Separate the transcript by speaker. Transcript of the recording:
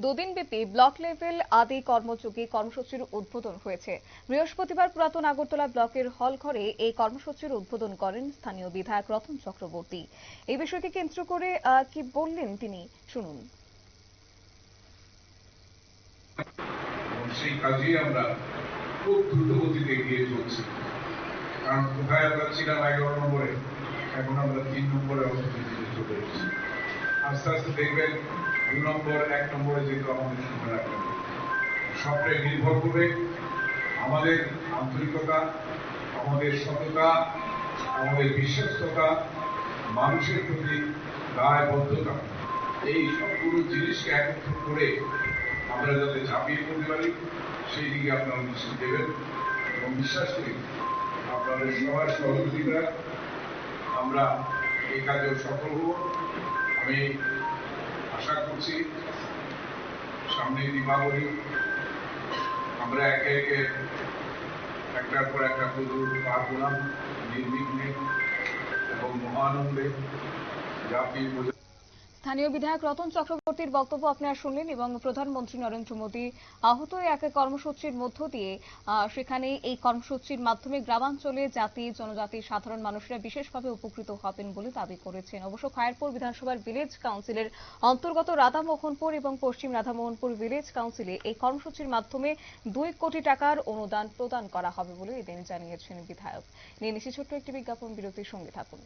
Speaker 1: দুদিনব্যাপী block level আদি কর্মযোগী কর্মসূচির উদ্বোধন হয়েছে। বৃহস্পতিবার পুরাতন আগরতলা ব্লকের হল ঘরে এই কর্মসূচির উদ্বোধন করেন স্থানীয় বিধায়ক রতন চক্রবর্তী। এই বিষয়টি কেন্দ্র করে কি বললেন তিনি? শুনুন।
Speaker 2: সেই কাজেই আমরা খুব দ্রুত গতিতে এগিয়ে চলছি। কারণ কোথায় আমরা ছিলাম এগারো নম্বরে, এখন আমরা তিন নম্বরে আস্তে আস্তে দেখবেন দু নম্বর, এক নম্বরে যেহেতু আমাদের সময় লাগবে সবটাই নির্ভর করবে আমাদের আন্তরিকতা, আমাদের সততা, আমাদের বিশ্বস্ততা, মানুষের প্রতি দায়বদ্ধতা। এই সবগুলো জিনিসকে একত্র করে আমরা যাতে ঝাঁপিয়ে পড়তে পারি, সেই দিকে আপনারা নিশ্চিত দেবেন এবং বিশ্বাস করি আপনাদের সবার সহযোগিতা আমরা এই কাজেও সফল হব। আমি আশা করছি সামনে দীপাবলি। আমরা একে একে একটার পর একটা পুজো পার করলাম নির্বিঘ্নে এবং মহানন্দে জাতি বোঝা
Speaker 1: স্থানীয় বিধায়ক রতন চক্রবর্তীর বক্তব্য আপনারা শুনলেন এবং প্রধানমন্ত্রী নরেন্দ্র মোদী আহত এক কর্মসূচির মধ্য দিয়ে সেখানে এই কর্মসূচির মাধ্যমে গ্রামাঞ্চলে জাতি, জনজাতি, সাধারণ মানুষরা বিশেষভাবে উপকৃত হবেন বলে দাবি করেছেন। অবশ্য খায়েরপুর বিধানসভার ভিলেজ কাউন্সিলের অন্তর্গত রাধামোহনপুর এবং পশ্চিম রাধামোহনপুর ভিলেজ কাউন্সিলে এই কর্মসূচির মাধ্যমে দুই কোটি টাকার অনুদান প্রদান করা হবে বলে এদিন জানিয়েছেন বিধায়ক। নিয়ে নিচ্ছি ছোট্ট একটি বিজ্ঞাপন, বিরতির সঙ্গে থাকুন।